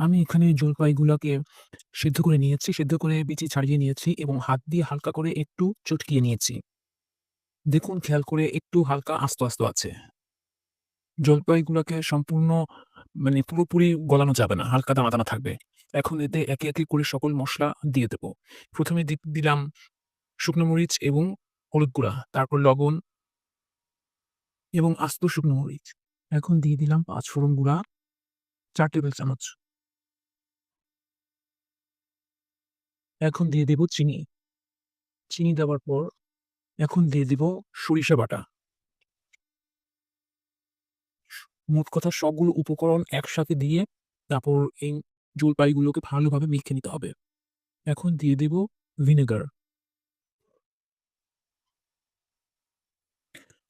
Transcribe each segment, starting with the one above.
আমি এখানে জলপাইগুলাকে সিদ্ধ করে নিয়েছি। সিদ্ধ করে বিচি ছাড়িয়ে নিয়েছি এবং হাত দিয়ে হালকা করে একটু চটকিয়ে নিয়েছি। দেখুন খেয়াল করে একটু হালকা আস্ত, আস্ত আছে। জলপাইগুলাকে সম্পূর্ণ মানে পুরোপুরি গলানো যাবে না। হালকা দানা, দানা থাকবে। এখন এতে একে, একে করে সকল মশলা দিয়ে দেব। ১ম এ দিলাম শুকনো মরিচ এবং হলুদ গুঁড়া, তারপর লবণ এবং আস্ত শুকনো মরিচ। এখন দিয়ে দিলাম পাঁচ ফোড়ন গুঁড়া ৪ টেবিল চামচ। এখন দিয়ে দেব চিনি। চিনি দেওয়ার পর এখন দিয়ে দিব সরিষা বাটা। মোট কথা সবগুলো উপকরণ একসাথে দিয়ে তারপর এই জলপাইগুলোকে ভালোভাবে মেখে নিতে হবে। এখন দিয়ে দেব ভিনেগার।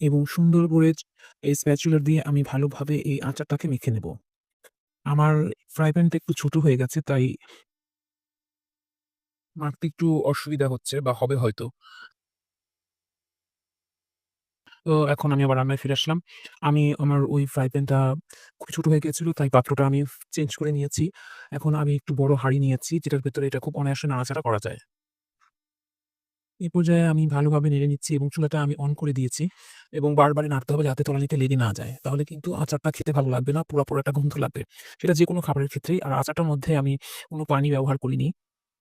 এবং সুন্দর করে এই স্প্যাচুলার দিয়ে আমি ভালোভাবে এই আচারটাকে মেখে নেব। আমার ফ্রাই প্যানটা একটু ছোট হয়ে গেছে, তাই মাখতে একটু অসুবিধা হচ্ছে বা হবে হয়তো। তো এখন আমি আবার রান্নায় ফিরে আসলাম। আমি আমার ওই ফ্রাই প্যানটা খুব ছোট হয়ে গিয়েছিল তাই পাত্রটা আমি চেঞ্জ করে নিয়েছি। এখন আমি একটু বড় হাঁড়ি নিয়েছি যেটার ভেতরে এটা খুব অনায়াসে নাড়াচাড়া করা যায়। এই পর্যায়ে আমি ভালোভাবে নেড়ে নিচ্ছি এবং চুলাটা আমি অন করে দিয়েছি এবং বারবার নাড়তে হবে যাতে তলানিতে লেগে না যায়। তাহলে কিন্তু আচারটা খেতে ভালো লাগবে না, পোড়া, একটা গন্ধ লাগবে। সেটা যেকোনো খাবারের ক্ষেত্রেই। আর আচারটার মধ্যে আমি কোনো পানি ব্যবহার করিনি।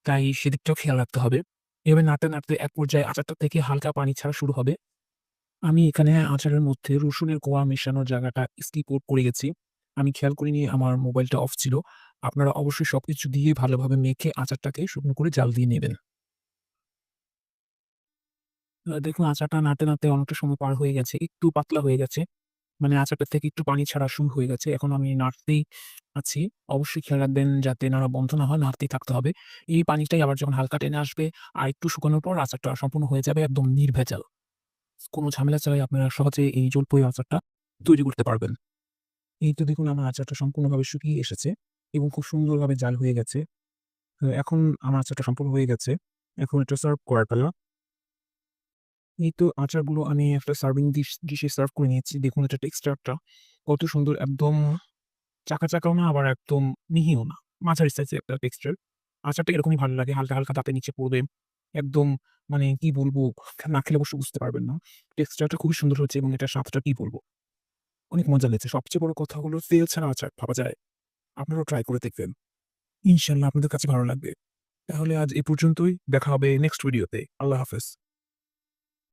তাই সেদিকটাও খেয়াল রাখতে হবে। এভাবে নাড়তে, নাড়তে এক পর্যায়ে আচারটা থেকে হালকা পানি ছাড়া শুরু হবে। আমি এখানে আচারের মধ্যে রসুনের কোয়া মেশানোর জায়গাটা স্কিপ আউট করে গেছি। আমি খেয়াল করিনি আমার মোবাইলটা অফ ছিল। আপনারা অবশ্যই সবকিছু দিয়ে ভালোভাবে মেখে আচারটাকে শুকনো করে জাল দিয়ে নেবেন। দেখুন আচারটা নাড়তে, নাড়তে অনেকটা সময় পার হয়ে গেছে। একটু পাতলা হয়ে গেছে। মানে আচারটা থেকে একটু পানি ছাড়া শুরু হয়ে গেছে। এখন আমি নাড়তেই আছি। অবশ্যই খেয়াল রাখবেন যাতে নাড়া বন্ধ না হয়, নাড়তেই থাকতে হবে। এই পানিটাই আবার যখন হালকা টেনে আসবে আর একটু শুকানোর পর আচারটা সম্পূর্ণ হয়ে যাবে একদম নির্ভেজাল। কোনো ঝামেলা ছাড়াই আপনারা সহজে এই জলপাই আচারটা তৈরি করতে পারবেন। এই তো দেখুন আমার আচারটা সম্পূর্ণভাবে শুকিয়ে এসেছে এবং খুব সুন্দরভাবে জাল হয়ে গেছে। এখন আমার আচারটা সম্পূর্ণ হয়ে গেছে। এখন এটা সার্ভ করার পালা। এই তো আচারগুলো আমি একটা সার্ভিং ডিশ ডিশে সার্ভ করে নিয়েছি। দেখুন এটার টেক্সচারটা কত সুন্দর একদম চাকা, চাকাও না আবার একদম মিহিও না। মাঝারি সাইজের একটা টেক্সচার। আচারটা এরকমই ভালো লাগে। হালকা, হালকা দাঁতের নিচে পড়বে। একদম মানে কি বলব? না খেলে অবশ্য বুঝতে পারবেন না। টেক্সচারটা খুবই সুন্দর হয়েছে এবং এটা স্বাদটা কি বলব? অনেক মজা লেগেছে। সবচেয়ে বড় কথা হলো তেল ছাড়া আচার ভাবা যায়। আপনারাও ট্রাই করে দেখবেন। ইনশাল্লাহ আপনাদের কাছে ভালো লাগবে। তাহলে আজ এ পর্যন্তই। দেখা হবে নেক্সট ভিডিওতে। আল্লাহ হাফেজ।